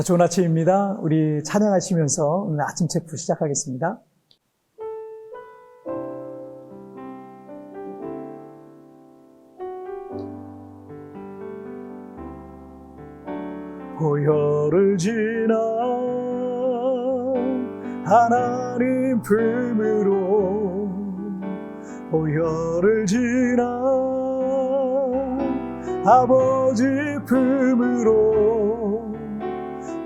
좋은 아침입니다. 우리 찬양하시면서 오늘 아침 체프 시작하겠습니다. 보혈을 지나 하나님 품으로 보혈을 지나 아버지 품으로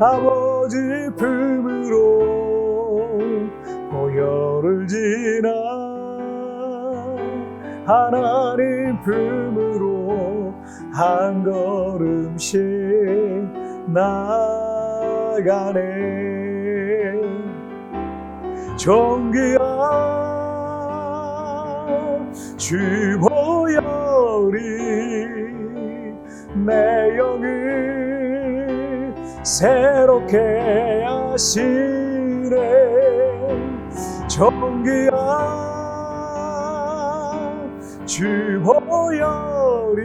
아버지 품으로 보혈을 지나 하나님 품으로 한 걸음씩 나가네. 정기야 주 보혈이 내 영을 새롭게 하시네. 정기야 주 보혈이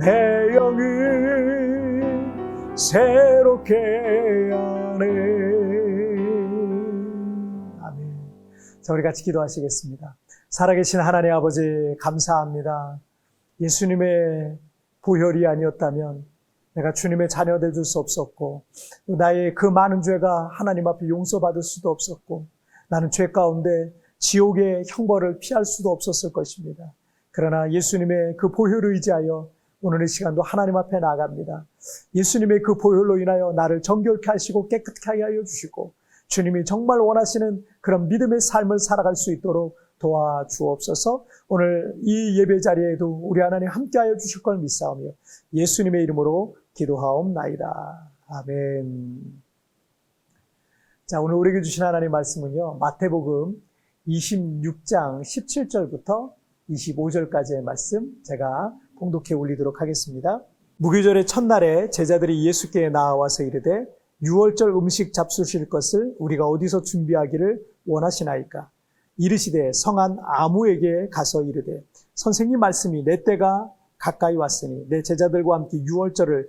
내 영을 새롭게 하네. 아멘. 자 우리 같이 기도하시겠습니다. 살아계신 하나님 아버지 감사합니다. 예수님의 보혈이 아니었다면 내가 주님의 자녀 될수 없었고 나의 그 많은 죄가 하나님 앞에 용서받을 수도 없었고 나는 죄 가운데 지옥의 형벌을 피할 수도 없었을 것입니다. 그러나 예수님의 그 보혈을 의지하여 오늘 이 시간도 하나님 앞에 나갑니다. 예수님의 그 보혈로 인하여 나를 정결케 하시고 깨끗하게 하여 주시고 주님이 정말 원하시는 그런 믿음의 삶을 살아갈 수 있도록 도와주옵소서 오늘 이 예배 자리에도 우리 하나님 함께하여 주실 걸 믿사오며 예수님의 이름으로 기도하옵나이다. 아멘. 자, 오늘 우리에게 주신 하나님 말씀은요, 마태복음 26장 17절부터 25절까지의 말씀 제가 봉독해 올리도록 하겠습니다. 무교절의 첫날에 제자들이 예수께 나와서 이르되 6월절 음식 잡수실 것을 우리가 어디서 준비하기를 원하시나이까? 이르시되 성한 아무에게 가서 이르되 선생님 말씀이 내 때가 가까이 왔으니 내 제자들과 함께 6월절을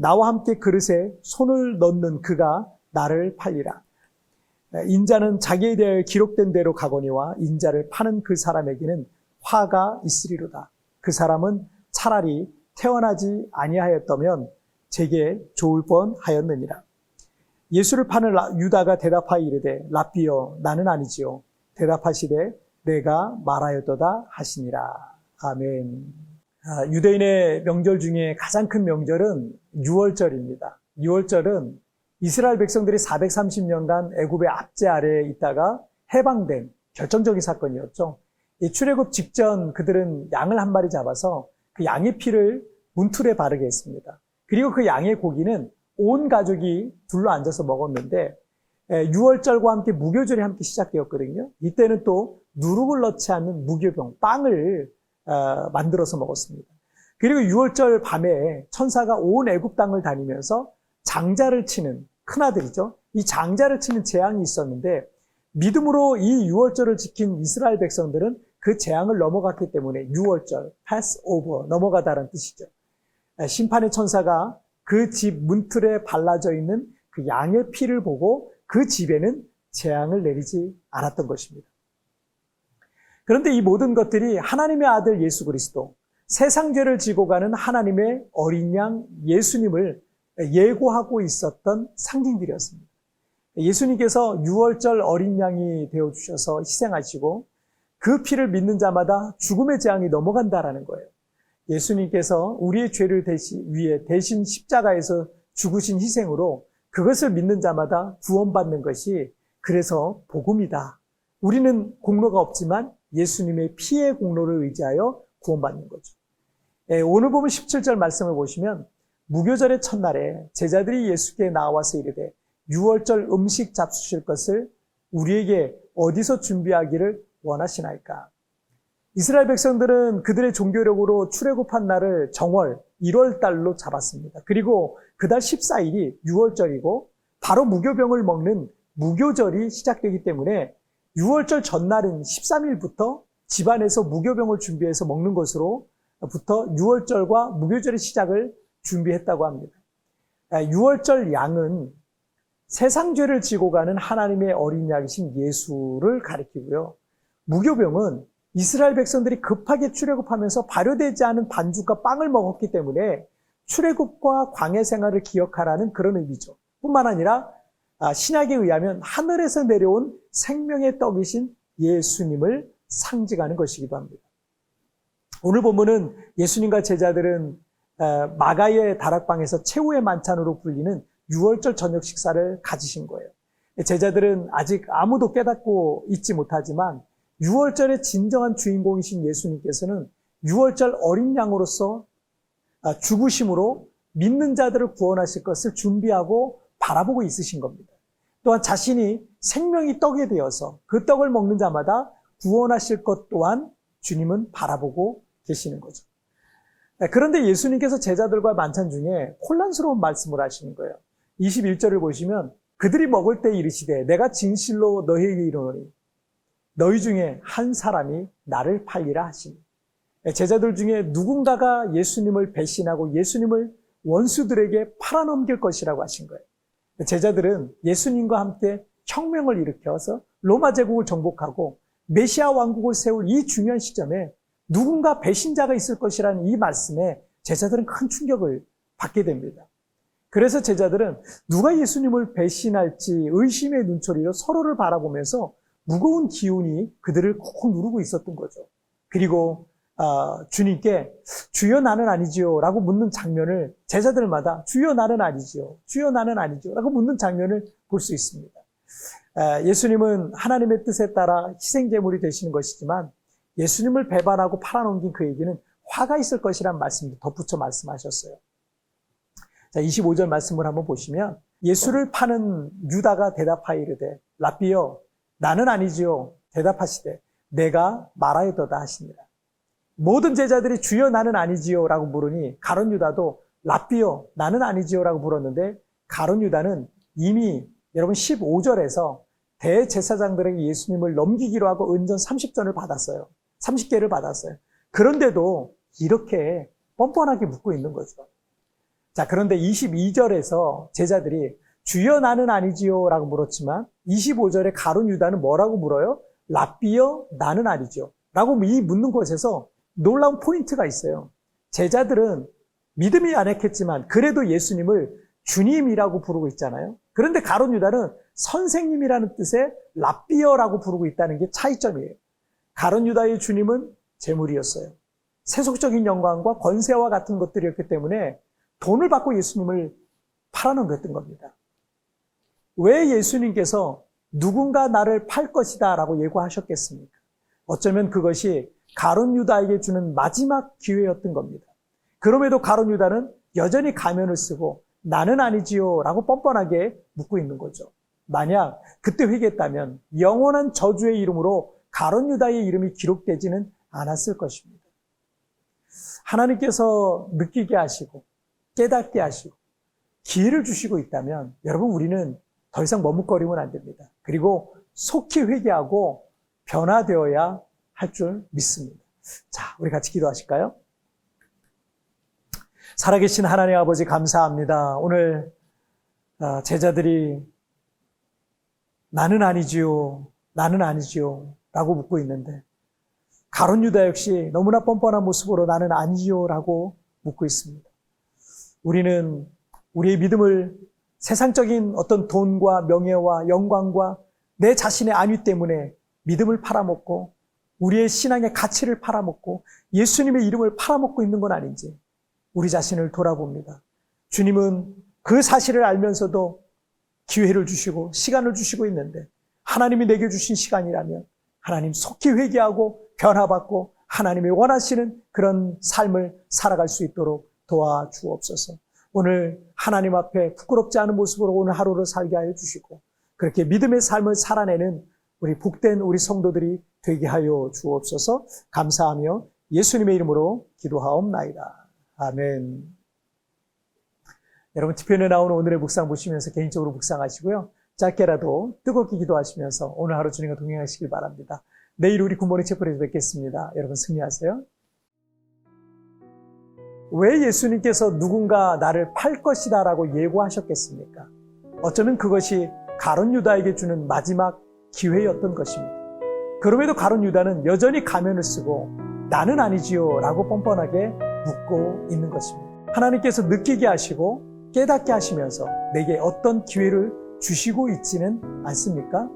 나와 함께 그릇에 손을 넣는 그가 나를 팔리라. 인자는 자기에 대하여 기록된 대로 가거니와 인자를 파는 그 사람에게는 화가 있으리로다. 그 사람은 차라리 태어나지 아니하였다면 제게 좋을 뻔하였느니라. 예수를 파는 유다가 대답하여 이르되 라비여 나는 아니지요. 대답하시되 내가 말하였도다 하시니라. 아멘. 아, 유대인의 명절 중에 가장 큰 명절은 6월절입니다. 6월절은 이스라엘 백성들이 430년간 애굽의 압제 아래에 있다가 해방된 결정적인 사건이었죠. 이 출애굽 직전 그들은 양을 한 마리 잡아서 그 양의 피를 문틀에 바르게 했습니다. 그리고 그 양의 고기는 온 가족이 둘러 앉아서 먹었는데 6월절과 함께 무교절이 함께 시작되었거든요. 이때는 또 누룩을 넣지 않는 무교병, 빵을 어, 만들어서 먹었습니다. 그리고 6월절 밤에 천사가 온 애굽 땅을 다니면서 장자를 치는 큰아들이죠. 이 장자를 치는 재앙이 있었는데 믿음으로 이 6월절을 지킨 이스라엘 백성들은 그 재앙을 넘어갔기 때문에 6월절, pass over, 넘어가다라는 뜻이죠. 심판의 천사가 그 집 문틀에 발라져 있는 그 양의 피를 보고 그 집에는 재앙을 내리지 않았던 것입니다. 그런데 이 모든 것들이 하나님의 아들 예수 그리스도, 세상 죄를 지고 가는 하나님의 어린 양 예수님을 예고하고 있었던 상징들이었습니다. 예수님께서 6월절 어린 양이 되어 주셔서 희생하시고 그 피를 믿는 자마다 죽음의 재앙이 넘어간다라는 거예요. 예수님께서 우리의 죄를 대신 위해 대신 십자가에서 죽으신 희생으로 그것을 믿는 자마다 구원받는 것이 그래서 복음이다. 우리는 공로가 없지만 예수님의 피의 공로를 의지하여 구원받는 거죠. 예, 오늘 보면 17절 말씀을 보시면 무교절의 첫날에 제자들이 예수께 나와서 이르되 6월절 음식 잡수실 것을 우리에게 어디서 준비하기를 원하시나이까? 이스라엘 백성들은 그들의 종교력으로 출애굽한 날을 정월 1월 달로 잡았습니다. 그리고 그달 14일이 6월절이고 바로 무교병을 먹는 무교절이 시작되기 때문에 6월절 전날인 13일부터 집안에서 무교병을 준비해서 먹는 것으로 부터 6월절과 무교절의 시작을 준비했다고 합니다. 6월절 양은 세상 죄를 지고 가는 하나님의 어린 양이신 예수를 가리키고요. 무교병은 이스라엘 백성들이 급하게 출애굽하면서 발효되지 않은 반죽과 빵을 먹었기 때문에 출애굽과 광해 생활을 기억하라는 그런 의미죠. 뿐만 아니라 아, 신약에 의하면 하늘에서 내려온 생명의 떡이신 예수님을 상징하는 것이기도 합니다. 오늘 본문은 예수님과 제자들은 아, 마가의 다락방에서 최후의 만찬으로 불리는 6월절 저녁 식사를 가지신 거예요. 제자들은 아직 아무도 깨닫고 있지 못하지만 6월절의 진정한 주인공이신 예수님께서는 6월절 어린 양으로서 아, 죽으심으로 믿는 자들을 구원하실 것을 준비하고 바라보고 있으신 겁니다. 또한 자신이 생명이 떡이 되어서 그 떡을 먹는 자마다 구원하실 것 또한 주님은 바라보고 계시는 거죠. 네, 그런데 예수님께서 제자들과 만찬 중에 혼란스러운 말씀을 하시는 거예요. 21절을 보시면 그들이 먹을 때 이르시되 내가 진실로 너희에게 이르노니 너희 중에 한 사람이 나를 팔리라 하시니 제자들 중에 누군가가 예수님을 배신하고 예수님을 원수들에게 팔아넘길 것이라고 하신 거예요. 제자들은 예수님과 함께 혁명을 일으켜서 로마 제국을 정복하고 메시아 왕국을 세울 이 중요한 시점에 누군가 배신자가 있을 것이라는 이 말씀에 제자들은 큰 충격을 받게 됩니다. 그래서 제자들은 누가 예수님을 배신할지 의심의 눈초리로 서로를 바라보면서 무거운 기운이 그들을 콕 누르고 있었던 거죠. 그리고 어, 주님께 주여 나는 아니지요 라고 묻는 장면을 제자들마다 주여 나는 아니지요 주여 나는 아니지요 라고 묻는 장면을 볼 수 있습니다. 에, 예수님은 하나님의 뜻에 따라 희생제물이 되시는 것이지만 예수님을 배반하고 팔아넘긴 그에게는 화가 있을 것이란 말씀도 덧붙여 말씀하셨어요. 자, 25절 말씀을 한번 보시면 예수를 파는 유다가 대답하여 이르되 라비여 나는 아니지요 대답하시되 내가 말하여도다 하시니라. 모든 제자들이 주여 나는 아니지요 라고 물으니 가론 유다도 라비요 나는 아니지요 라고 물었는데 가론 유다는 이미 여러분 15절에서 대제사장들에게 예수님을 넘기기로 하고 은전 30전을 받았어요. 30개를 받았어요. 그런데도 이렇게 뻔뻔하게 묻고 있는 거죠. 자, 그런데 22절에서 제자들이 주여 나는 아니지요 라고 물었지만 25절에 가론 유다는 뭐라고 물어요? 라비여 나는 아니죠. 라고 이 묻는 곳에서 놀라운 포인트가 있어요. 제자들은 믿음이 안 했겠지만 그래도 예수님을 주님이라고 부르고 있잖아요. 그런데 가론 유다는 선생님이라는 뜻의 라비어라고 부르고 있다는 게 차이점이에요. 가론 유다의 주님은 재물이었어요. 세속적인 영광과 권세와 같은 것들이었기 때문에 돈을 받고 예수님을 팔아넘겼던 겁니다. 왜 예수님께서 누군가 나를 팔 것이다 라고 예고하셨겠습니까? 어쩌면 그것이 가론 유다에게 주는 마지막 기회였던 겁니다. 그럼에도 가론 유다는 여전히 가면을 쓰고 나는 아니지요 라고 뻔뻔하게 묻고 있는 거죠. 만약 그때 회개했다면 영원한 저주의 이름으로 가론 유다의 이름이 기록되지는 않았을 것입니다. 하나님께서 느끼게 하시고 깨닫게 하시고 기회를 주시고 있다면 여러분 우리는 더 이상 머뭇거리면 안 됩니다. 그리고 속히 회개하고 변화되어야 할 줄 믿습니다. 자, 우리 같이 기도하실까요? 살아계신 하나님 아버지 감사합니다. 오늘 어, 제자들이 나는 아니지요, 나는 아니지요 라고 묻고 있는데 가론 유다 역시 너무나 뻔뻔한 모습으로 나는 아니지요 라고 묻고 있습니다. 우리는 우리의 믿음을 세상적인 어떤 돈과 명예와 영광과 내 자신의 안위 때문에 믿음을 팔아먹고 우리의 신앙의 가치를 팔아먹고 예수님의 이름을 팔아먹고 있는 건 아닌지 우리 자신을 돌아봅니다. 주님은 그 사실을 알면서도 기회를 주시고 시간을 주시고 있는데 하나님이 내게 주신 시간이라면 하나님 속히 회개하고 변화받고 하나님이 원하시는 그런 삶을 살아갈 수 있도록 도와주옵소서. 오늘 하나님 앞에 부끄럽지 않은 모습으로 오늘 하루를 살게 하여 주시고 그렇게 믿음의 삶을 살아내는 우리 복된 우리 성도들이 되게 하여 주옵소서 감사하며 예수님의 이름으로 기도하옵나이다. 아멘. 여러분 티편에 나오는 오늘의 묵상 보시면서 개인적으로 묵상하시고요. 짧게라도 뜨겁게 기도하시면서 오늘 하루 주님과 동행하시길 바랍니다. 내일 우리 굿모닝 채플에서 뵙겠습니다. 여러분 승리하세요. 왜 예수님께서 누군가 나를 팔 것이다 라고 예고하셨겠습니까? 어쩌면 그것이 가론 유다에게 주는 마지막 기회였던 것입니다. 그럼에도 가론 유다는 여전히 가면을 쓰고 나는 아니지요 라고 뻔뻔하게 묻고 있는 것입니다. 하나님께서 느끼게 하시고 깨닫게 하시면서 내게 어떤 기회를 주시고 있지는 않습니까?